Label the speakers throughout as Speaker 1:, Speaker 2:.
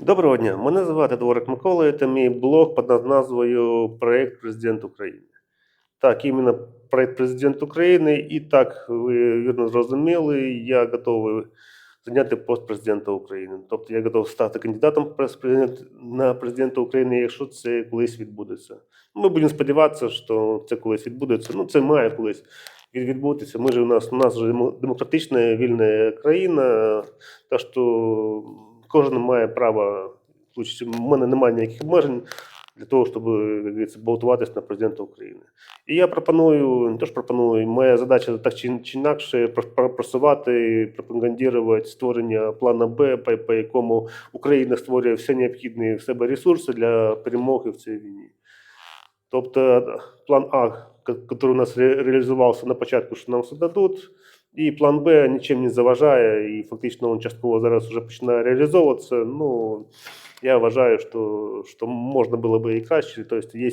Speaker 1: Доброго дня, мене звати Дворик Микола, це мій блог під назвою Проект Президент України. Так, іменно проект Президент України, і так, ви вірно зрозуміли, я готовий зайняти пост президента України. Тобто я готовий стати кандидатом на президента України, якщо це колись відбудеться. Ми будемо сподіватися, що це колись відбудеться. Ну, це має колись відбутися. Ми ж у нас у нас же демо- демократична вільна країна, так що кожен має право. У мене немає ніяких обмежень для того, щоб балотуватись на президента України. І я пропоную, не то пропоную, моя задача так чи, інакше про- про- просувати, пропагандувати створення плану Б, по, якому Україна створює все необхідні в себе ресурси для перемоги в цій війні. Тобто план А, ка- який у нас ре- реалізувався на початку, що нам все дадуть, і план Б нічим не заважає, і фактично він частково зараз вже починає реалізовуватися. Ну, я вважаю, що, що можна було би і краще. Тобто є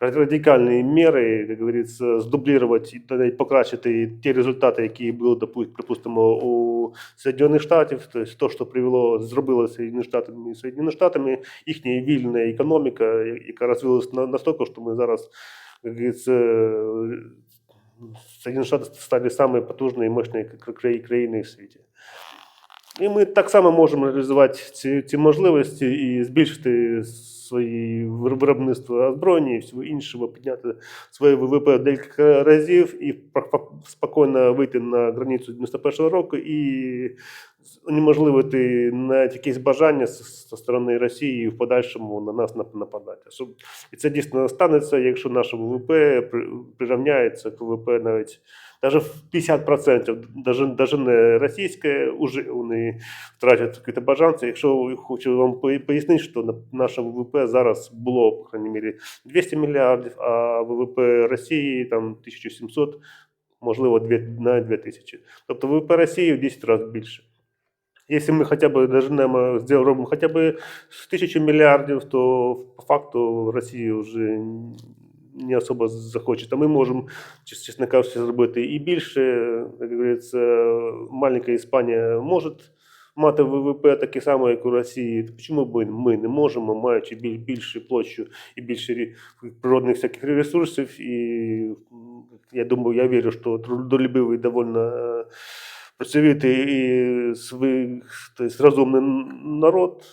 Speaker 1: радикальні міри, як говориться, здублірувати і навіть покращити ті результати, які були, допу- припустимо, у Соединених Штатів, тобто то, що привело, зробило Соединені Штатами, Соединені Штатами, їхня вільна економіка, яка розвилась на- настільки, що ми зараз, Як говориться, Соединені Штати стали і мощною кра- кра- країною в світі. І ми так само можемо реалізувати ці, ці можливості і збільшити свої вир- виробництво озброєння і всього іншого, підняти своє ВВП декілька разів і спокійно вийти на границю 91-го року і унеможливити навіть якісь бажання зі сторони Росії в подальшому на нас нападати. І це дійсно станеться, якщо наше ВВП прирівняється к ВВП навіть навіть в 50%, даже, даже не російське, уже вони втратять якісь бажанці. Якщо хочу вам пояснити, що на- наше ВВП зараз було, по крайній мірі, 200 мільярдів, а ВВП Росії там 1700, можливо, 2, навіть 2000. Тобто ВВП Росії в 10 разів більше. Якщо ми хоча б доженемо, зробимо хоча б з тисячі мільярдів, то по факту Росія вже не особо захоче. А ми можемо, чес- чесно кажучи, зробити і більше. Як говориться, маленька Іспанія може мати ВВП таке саме, як у Росії. Чому б ми не можемо, маючи біль- більшу площу і більше природних всяких ресурсів? І я думаю, я вірю, що трудолюбивий довольно працьовитий і свій, тобто, розумний народ,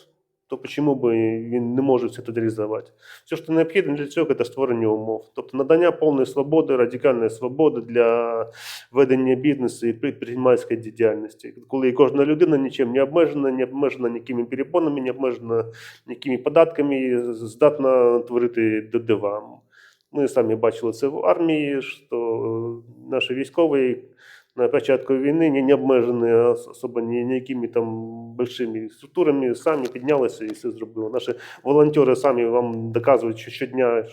Speaker 1: то чому б він не може все це реалізувати? Все, що необхідно для цього, це створення умов. Тобто надання повної свободи, радикальної свободи для ведення бізнесу і підприємницької діяльності. Коли кожна людина нічим не обмежена, не обмежена ніякими перепонами, не обмежена ніякими податками, здатна творити д- дива. Ми самі бачили це в армії, що наші військові на початку війни не, не обмежені ос- особо ні, ніякими там большими структурами, самі піднялися і все зробили. Наші волонтери самі вам доказують, що щодня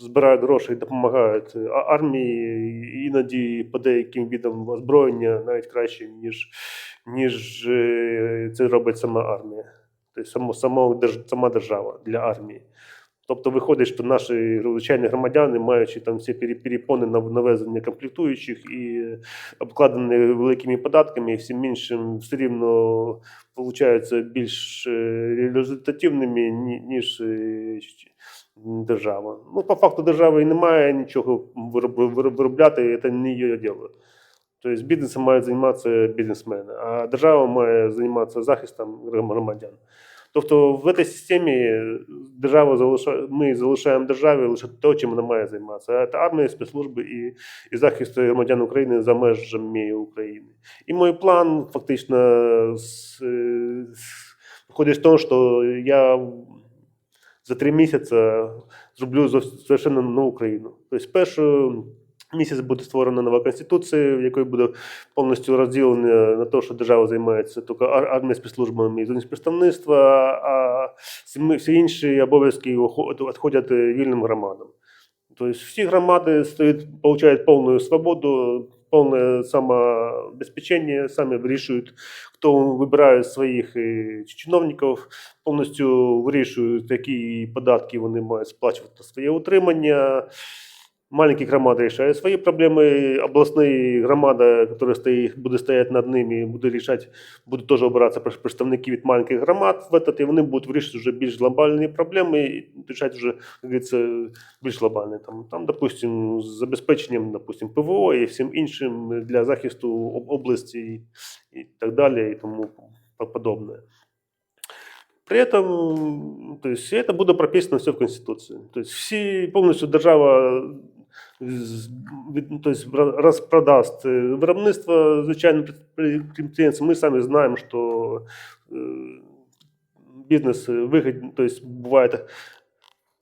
Speaker 1: збирають гроші і допомагають армії, іноді по деяким видам озброєння навіть краще, ніж, ніж е, це робить сама армія. Тобто сама держава для армії. Тобто виходить, що наші звичайні громадяни, маючи там всі перепони на навезення комплектуючих і обкладені великими податками, і всім іншим все рівно получаються більш е, результативними, ніж е, держава. Ну, по факту держави і немає нічого вироб- вироб- виробляти, це не її діло. Тобто бізнесом мають займатися бізнесмени, а держава має займатися захистом громадян. Тобто в цій системі держава залишає, ми залишаємо державі лише те, чим вона має займатися. Це армія, спецслужби і, і захист громадян України за межами України. І мій план фактично е, з- виходить з того, що я за три місяці зроблю зовс- совершенно нову країну. Тобто, першу місяць буде створена нова конституція, в якій буде повністю розділена на те, що держава займається тільки ар- армією, спецслужбами і зоні представництва, а всі, інші обов'язки відходять вільним громадам. Тобто всі громади стоять, получають повну свободу, повне самообезпечення, самі вирішують, хто вибирає своїх е, чиновників, повністю вирішують, які податки вони мають сплачувати на своє утримання. Маленькі громади рішають свої проблеми, обласна громада, яка стоїть, буде стояти над ними, буде рішати, будуть теж обиратися пред- представники від маленьких громад в этот, і вони будуть вирішити вже більш глобальні проблеми і рішати вже, як говориться, більш глобальні. Там, там, допустим, з забезпеченням, допустим, ПВО і всім іншим для захисту об- області і, і так далі, і тому по- подобне. При этом, то есть, это буде прописано все в Конституции. То есть, всі, повністю держава ну, то есть, ра- розпродасть е, виробництво звичайно, підприємців. Ми самі знаємо, що е, бізнес вигідно, то есть, буває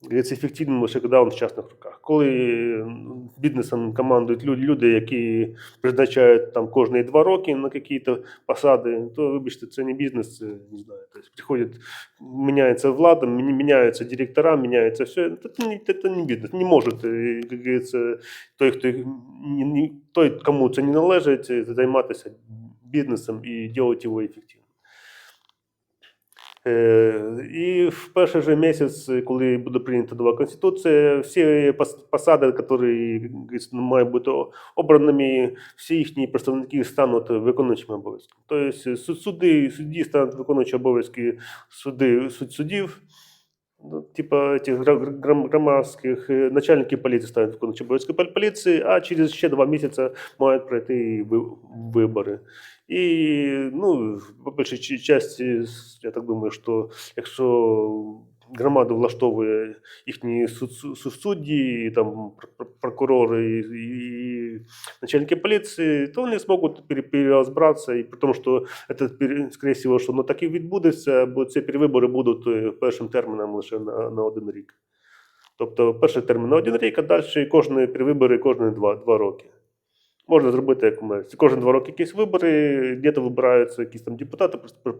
Speaker 1: говорится, ефективним лише коли він в частних руках. Коли м, бізнесом командують люди, люди, які призначають там кожні два роки на якісь посади, то вибачте, це не бізнес, це не знаю. Тобто приходять, міняється влада, мі- міняються директора, міняється все. Це не, це не бізнес. Не може, е, як говориться, той, хто ні- ні- той, кому це не належить, е, займатися бізнесом і робити його ефективним. Е, І в перший же місяць, коли буде прийнята нова конституція, всі пос- посади, які мають бути обраними, всі їхні представники стануть виконуючими обов'язками. Тобто су- суди, судді стануть виконуючі обов'язки суди, суд, суддів, ну, типа этих громадских е, начальники поліції стануть в обов'язки пол- поліції, а через ще два місяці мають пройти выборы. І ну, по першій часті, я так думаю, що якщо громаду влаштовує їхні суд, суд, судді, там пр- пр- прокурори і, і начальники поліції, то вони зможуть пере- і при тому, що це, скоріше всього, що воно так і відбудеться, бо ці перевибори будуть е, першим терміном лише на, на один рік. Тобто перший термін на один рік, а далі кожні перевибори кожні два, два роки. Можна зробити як у Америці. Кожні два роки якісь вибори, де-то вибираються якісь там депутати,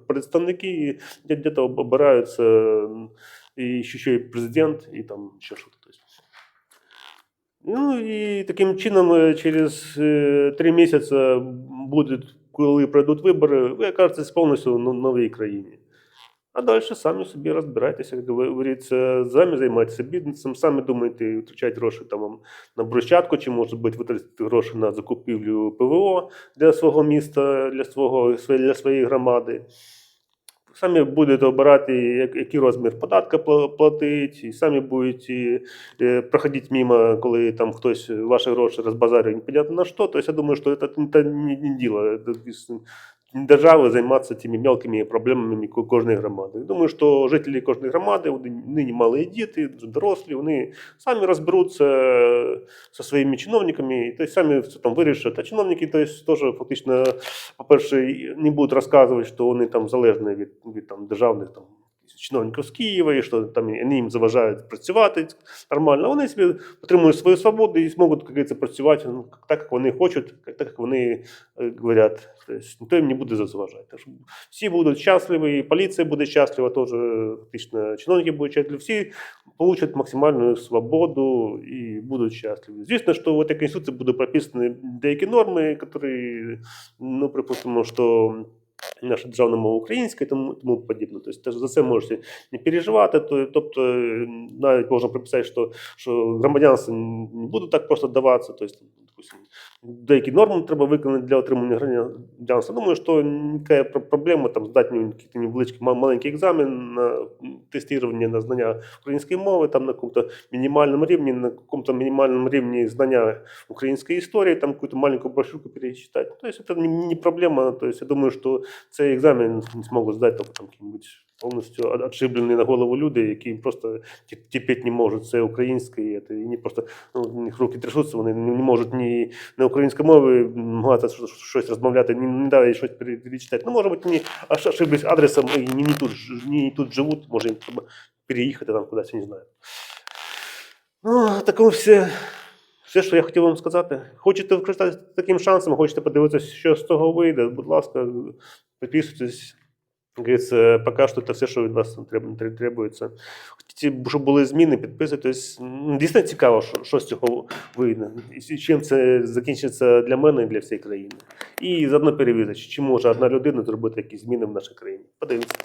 Speaker 1: представники, де- де-то обираються м, і ще, ще й президент, і там ще щось. Тобто. Ну і таким чином е, через е, три місяці буде, коли пройдуть вибори, ви окажетесь повністю в но- новій країні. А далі самі собі розбирайтеся, як говориться, самі займайтеся бізнесом, самі думайте, витрачати гроші там на брусчатку, чи може бути витратити гроші на закупівлю ПВО для свого міста, для свого для своєї громади. Самі будете обирати, як- який розмір податка платить, і самі будете проходити мимо, коли там хтось ваші гроші розбазарює, непонятно на що. Тобто я думаю, що це, не діло. Держави займатися тими мелкими проблемами кожної громади. Думаю, що жителі кожної громади, вони нині малі діти, дорослі, вони самі розберуться зі своїми чиновниками, і то самі все там вирішать. А чиновники тобто, теж фактично, по-перше, не будуть розказувати, що вони там залежні від, від там, державних там, чиновників з Києва, і що там вони їм заважають працювати нормально. Вони собі отримують свою свободу і зможуть, говориться, працювати ну, так, як вони хочуть, так, як вони е, говорять. Тобто, ніхто їм не буде заважати. Що всі будуть щасливі, і поліція буде щаслива, теж фактично чиновники будуть щасливі, всі получат максимальну свободу і будуть щасливі. Звісно, що в этой конституції будуть прописані деякі норми, які, ну, припустимо, що наша державна мова українська і тому, тому подібне. Тобто за це можете не переживати. Тобто е, навіть можна приписати, що, що громадянство не буде так просто даватися. Тобто, допустим, деякі норми треба виконати для отримання громадянства. Думаю, що ніяка проблема там здати невеличкий маленький екзамен на тестування на знання української мови, там на якому-то мінімальному рівні, на якому-то мінімальному рівні знання української історії, там якусь маленьку брошюрку перечитати. Тобто це не, проблема. Тобто я думаю, що цей екзамен не зможуть здати тільки там якісь повністю от- отшиблені на голову люди, які просто ті- терпіти не можуть це українське, і, вони просто ну, руки трясуться, вони не, можуть ні на українській мові намагатися щось- розмовляти, ні, не далі щось пере- перечитати. Ну, може бути, аж ошиблись адресом і не, не, тут, не тут живуть, може їм треба переїхати там кудись, я не знаю. Ну, такому все. Все, що я хотів вам сказати. Хочете використатися таким шансом, хочете подивитися, що з того вийде, будь ласка, підписуйтесь. Як говориться, поки що це все, що від вас треб- треб- требується. Хотіте, щоб були зміни, підписуйтесь. Дійсно цікаво, що, що з цього вийде. І чим це закінчиться для мене і для всієї країни. І заодно перевірити, чи може одна людина зробити якісь зміни в нашій країні. Подивимося.